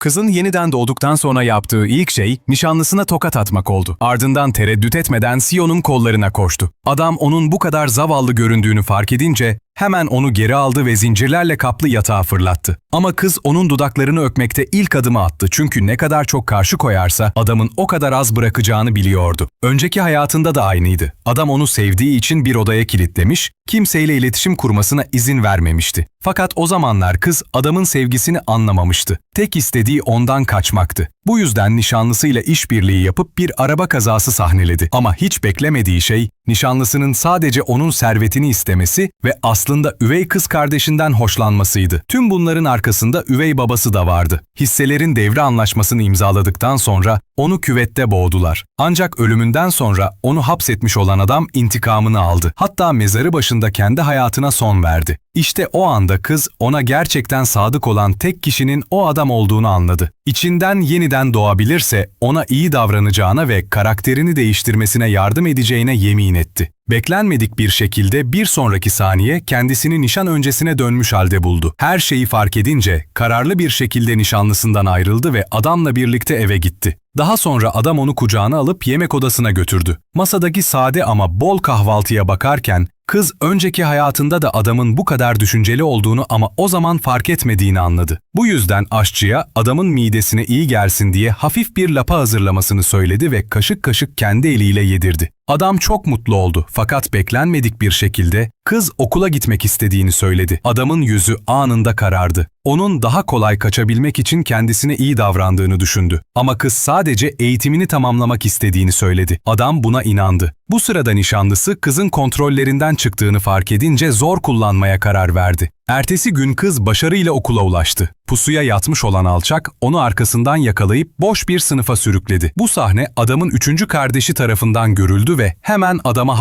Kızın yeniden doğduktan sonra yaptığı ilk şey nişanlısına tokat atmak oldu. Ardından tereddüt etmeden Sion'un kollarına koştu. Adam onun bu kadar zavallı göründüğünü fark edince hemen onu geri aldı ve zincirlerle kaplı yatağa fırlattı. Ama kız onun dudaklarını öpmekte ilk adımı attı çünkü ne kadar çok karşı koyarsa adamın o kadar az bırakacağını biliyordu. Önceki hayatında da aynıydı. Adam onu sevdiği için bir odaya kilitlemiş, kimseyle iletişim kurmasına izin vermemişti. Fakat o zamanlar kız adamın sevgisini anlamamıştı. Tek istediği ondan kaçmaktı. Bu yüzden nişanlısıyla işbirliği yapıp bir araba kazası sahneledi. Ama hiç beklemediği şey nişanlısının sadece onun servetini istemesi ve aslında üvey kız kardeşinden hoşlanmasıydı. Tüm bunların arkasında üvey babası da vardı. Hisselerin devre anlaşmasını imzaladıktan sonra onu küvette boğdular. Ancak ölümünden sonra onu hapsetmiş olan adam intikamını aldı. Hatta mezarı başında kendi hayatına son verdi. İşte o anda kız ona gerçekten sadık olan tek kişinin o adam olduğunu anladı. İçinden yeniden doğabilirse ona iyi davranacağına ve karakterini değiştirmesine yardım edeceğine yemin etti. Beklenmedik bir şekilde bir sonraki saniye kendisini nişan öncesine dönmüş halde buldu. Her şeyi fark edince kararlı bir şekilde nişanlısından ayrıldı ve adamla birlikte eve gitti. Daha sonra adam onu kucağına alıp yemek odasına götürdü. Masadaki sade ama bol kahvaltıya bakarken kız önceki hayatında da adamın bu kadar düşünceli olduğunu ama o zaman fark etmediğini anladı. Bu yüzden aşçıya adamın midesine iyi gelsin diye hafif bir lapa hazırlamasını söyledi ve kaşık kaşık kendi eliyle yedirdi. Adam çok mutlu oldu fakat beklenmedik bir şekilde kız okula gitmek istediğini söyledi. Adamın yüzü anında karardı. Onun daha kolay kaçabilmek için kendisine iyi davrandığını düşündü. Ama kız sadece eğitimini tamamlamak istediğini söyledi. Adam buna inandı. Bu sırada nişanlısı kızın kontrollerinden çıktığını fark edince zor kullanmaya karar verdi. Ertesi gün kız başarıyla okula ulaştı. Pusuya yatmış olan alçak onu arkasından yakalayıp boş bir sınıfa sürükledi. Bu sahne adamın üçüncü kardeşi tarafından görüldü ve hemen adama